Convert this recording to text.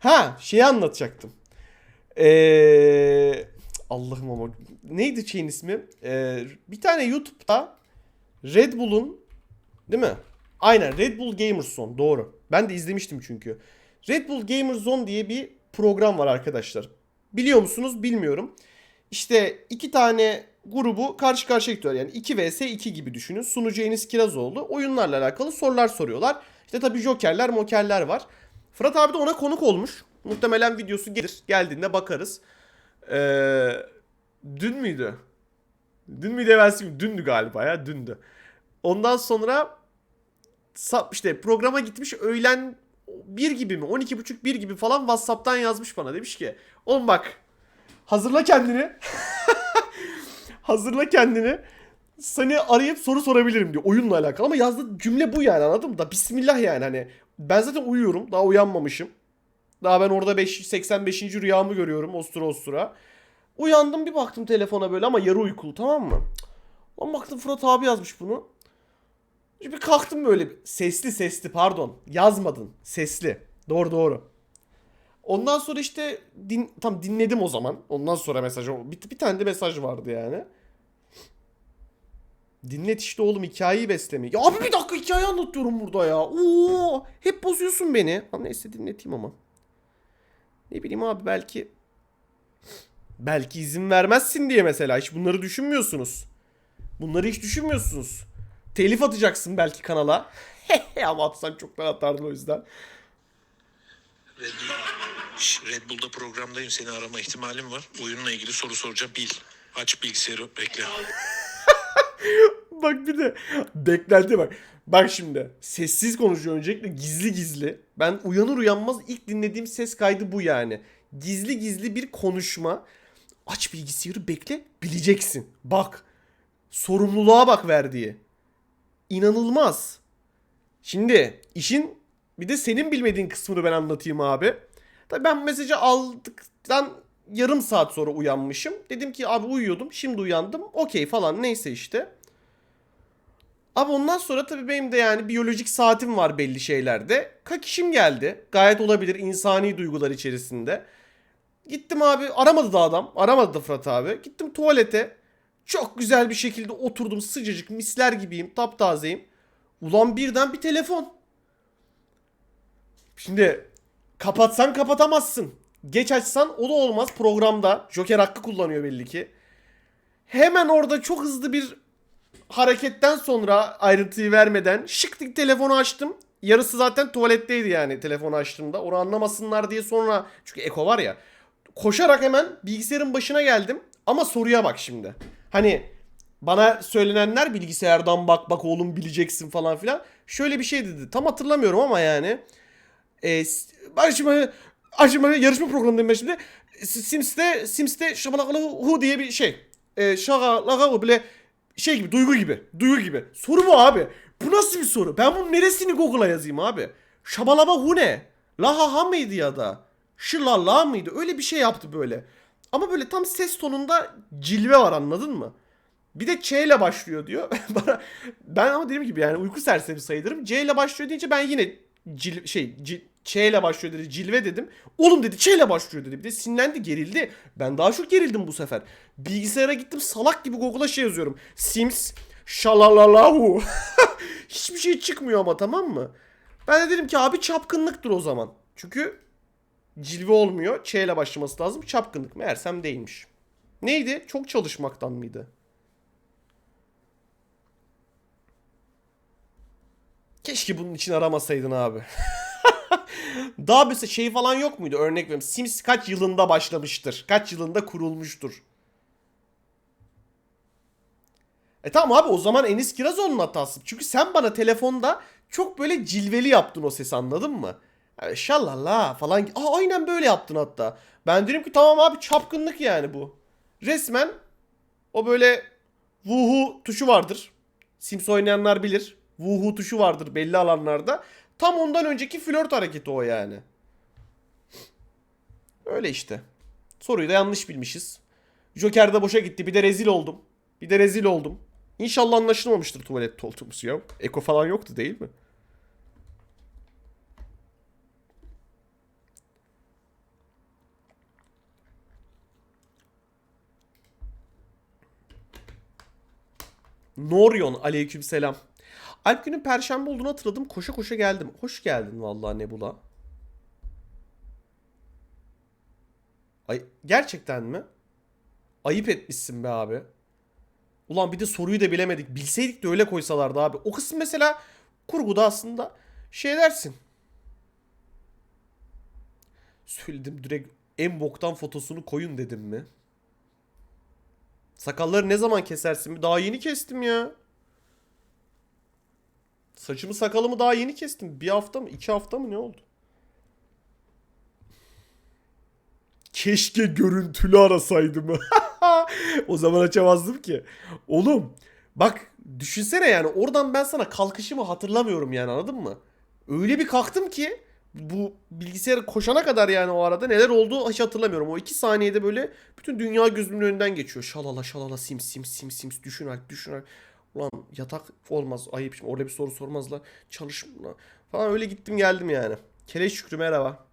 Ha şeyi anlatacaktım. Ee, Allah'ım ama neydi şeyin ismi? Ee, bir tane YouTube'da Red Bull'un değil mi? Aynen Red Bull Gamers Zone doğru. Ben de izlemiştim çünkü. Red Bull Gamers Zone diye bir program var arkadaşlar. Biliyor musunuz bilmiyorum. İşte iki tane grubu karşı karşıya getiriyorlar. Yani 2 vs 2 gibi düşünün. Sunucu Enis Kirazoğlu oyunlarla alakalı sorular soruyorlar. İşte tabii jokerler mokerler var. Fırat abi de ona konuk olmuş. Muhtemelen videosu gelir. Geldiğinde bakarız. Ee, dün müydü? Dün müydü evvelsi? Dündü galiba ya. Dündü. Ondan sonra işte programa gitmiş öğlen 1 gibi mi 12.30 1 gibi falan Whatsapp'tan yazmış bana. Demiş ki oğlum bak hazırla kendini. hazırla kendini. Seni arayıp soru sorabilirim diyor oyunla alakalı ama yazdığı cümle bu yani anladın mı? Da bismillah yani hani ben zaten uyuyorum daha uyanmamışım. Daha ben orada 5, 85. rüyamı görüyorum ostura ostura. Uyandım bir baktım telefona böyle ama yarı uykulu tamam mı? Lan baktım Fırat abi yazmış bunu. Bir kalktım böyle sesli sesli pardon yazmadın sesli doğru doğru. Ondan sonra işte din, tam dinledim o zaman. Ondan sonra mesaj bir, bir tane de mesaj vardı yani. Dinlet işte oğlum hikayeyi besleme. Ya abi bir dakika hikaye anlatıyorum burada ya. Oo, hep bozuyorsun beni. Ha, neyse dinleteyim ama. Ne bileyim abi belki belki izin vermezsin diye mesela hiç bunları düşünmüyorsunuz. Bunları hiç düşünmüyorsunuz. Telif atacaksın belki kanala. ama atsan çoktan atardın o yüzden. Red, Bull, Red Bull'da programdayım seni arama ihtimalim var. Oyunla ilgili soru soracağım bil. Aç bilgisayarı bekle. Bak bir de beklenti bak. Bak şimdi sessiz konuşuyor öncelikle gizli gizli. Ben uyanır uyanmaz ilk dinlediğim ses kaydı bu yani. Gizli gizli bir konuşma. Aç bilgisayarı bekle bileceksin. Bak sorumluluğa bak verdiği. İnanılmaz. Şimdi işin bir de senin bilmediğin kısmını ben anlatayım abi. Tabii ben mesajı aldıktan yarım saat sonra uyanmışım. Dedim ki abi uyuyordum şimdi uyandım. Okey falan neyse işte. Abi ondan sonra tabii benim de yani biyolojik saatim var belli şeylerde. Kakişim geldi. Gayet olabilir insani duygular içerisinde. Gittim abi aramadı da adam. Aramadı da Fırat abi. Gittim tuvalete. Çok güzel bir şekilde oturdum sıcacık misler gibiyim taptazeyim. Ulan birden bir telefon. Şimdi kapatsan kapatamazsın. Geç açsan o da olmaz programda. Joker hakkı kullanıyor belli ki. Hemen orada çok hızlı bir hareketten sonra ayrıntıyı vermeden şık dik telefonu açtım. Yarısı zaten tuvaletteydi yani telefonu açtığımda. Onu anlamasınlar diye sonra çünkü eko var ya. Koşarak hemen bilgisayarın başına geldim. Ama soruya bak şimdi. Hani bana söylenenler bilgisayardan bak bak oğlum bileceksin falan filan. Şöyle bir şey dedi. Tam hatırlamıyorum ama yani. E, şimdi, ay şimdi yarışma programındayım ben şimdi. Sims'te Sims'te şabalakalı hu diye bir şey. E, şabalakalı bile şey gibi duygu gibi. Duygu gibi. Soru bu abi. Bu nasıl bir soru? Ben bunun neresini Google'a yazayım abi? Şabalaba hu ne? La ha ha mıydı ya da? Şı la la mıydı? Öyle bir şey yaptı böyle. Ama böyle tam ses tonunda cilve var anladın mı? Bir de Ç ile başlıyor diyor. Ben ama dediğim gibi yani uyku sersemi sayılırım. C ile başlıyor deyince ben yine cil, şey cil, Ç ile başlıyor dedi. Cilve dedim. Oğlum dedi Ç ile başlıyor dedi. Bir de sinirlendi gerildi. Ben daha çok gerildim bu sefer. Bilgisayara gittim salak gibi Google'a şey yazıyorum. Sims şalalalahu. Hiçbir şey çıkmıyor ama tamam mı? Ben de dedim ki abi çapkınlıktır o zaman. Çünkü cilve olmuyor. Ç ile başlaması lazım. Çapkınlık. Meğersem değilmiş. Neydi? Çok çalışmaktan mıydı? Keşke bunun için aramasaydın abi. Daha mesela şey falan yok muydu? Örnek veriyorum. Sims kaç yılında başlamıştır? Kaç yılında kurulmuştur? E tamam abi o zaman Enis Kirazoğlu'nun hatası. Çünkü sen bana telefonda çok böyle cilveli yaptın o sesi anladın mı? Yani falan. Aa, aynen böyle yaptın hatta. Ben dedim ki tamam abi çapkınlık yani bu. Resmen o böyle vuhu tuşu vardır. Sims oynayanlar bilir. Vuhu tuşu vardır belli alanlarda. Tam ondan önceki flört hareketi o yani. Öyle işte. Soruyu da yanlış bilmişiz. Joker de boşa gitti. Bir de rezil oldum. Bir de rezil oldum. İnşallah anlaşılmamıştır tuvalette olduğumuz ya. Eko falan yoktu değil mi? Norion aleyküm selam. Alp günün perşembe olduğunu hatırladım. Koşa koşa geldim. Hoş geldin vallahi Nebula. Ay gerçekten mi? Ayıp etmişsin be abi. Ulan bir de soruyu da bilemedik. Bilseydik de öyle koysalardı abi. O kısım mesela kurguda aslında şey dersin. Söyledim direkt en boktan fotosunu koyun dedim mi? Sakalları ne zaman kesersin? Daha yeni kestim ya. Saçımı sakalımı daha yeni kestim. Bir hafta mı? iki hafta mı ne oldu? Keşke görüntülü arasaydım. o zaman açamazdım ki. Oğlum bak düşünsene yani oradan ben sana kalkışımı hatırlamıyorum yani anladın mı? Öyle bir kalktım ki bu bilgisayar koşana kadar yani o arada neler oldu hiç hatırlamıyorum. O iki saniyede böyle bütün dünya gözümün önünden geçiyor. Şalala şalala sims sims sims sims düşün Alp düşün Alp. Ulan yatak olmaz ayıp şimdi orada bir soru sormazlar. Çalışma falan öyle gittim geldim yani. Keleş Şükrü merhaba.